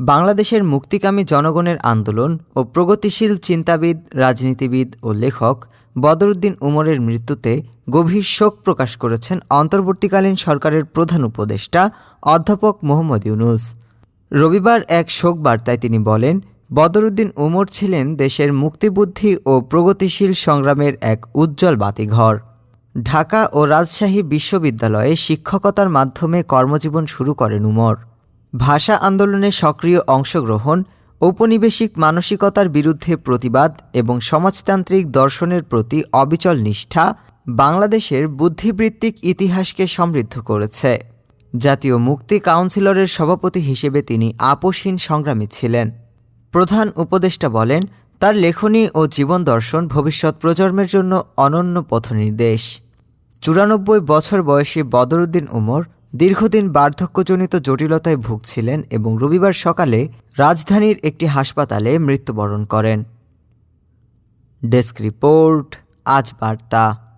বাংলাদেশের মুক্তিকামী জনগণের আন্দোলন ও প্রগতিশীল চিন্তাবিদ, রাজনীতিবিদ ও লেখক বদরুদ্দিন উমরের মৃত্যুতে গভীর শোক প্রকাশ করেছেন অন্তর্বর্তীকালীন সরকারের প্রধান উপদেষ্টা অধ্যাপক মোহাম্মদ ইউনুস। রবিবার এক শোক বার্তায় তিনি বলেন, বদরুদ্দিন উমর ছিলেন দেশের মুক্তিবুদ্ধি ও প্রগতিশীল সংগ্রামের এক উজ্জ্বল বাতিঘর। ঢাকা ও রাজশাহী বিশ্ববিদ্যালয়ে শিক্ষকতার মাধ্যমে কর্মজীবন শুরু করেন উমর। ভাষা আন্দোলনে সক্রিয় অংশগ্রহণ, ঔপনিবেশিক মানসিকতার বিরুদ্ধে প্রতিবাদ এবং সমাজতান্ত্রিক দর্শনের প্রতি অবিচল নিষ্ঠা বাংলাদেশের বুদ্ধিবৃত্তিক ইতিহাসকে সমৃদ্ধ করেছে। জাতীয় মুক্তি কাউন্সিলরের সভাপতি হিসেবে তিনি আপোষহীন সংগ্রামী ছিলেন। প্রধান উপদেষ্টা বলেন, তার লেখনী ও জীবন দর্শন ভবিষ্যৎ প্রজন্মের জন্য অনন্য পথনির্দেশ। চুরানব্বই বছর বয়সী বদরুদ্দিন উমর দীর্ঘদিন বার্ধক্যজনিত জটিলতায় ভুগছিলেন এবং রবিবার সকালে রাজধানীর একটি হাসপাতালে মৃত্যুবরণ করেন। ডেস্ক রিপোর্ট, আজ বার্তা।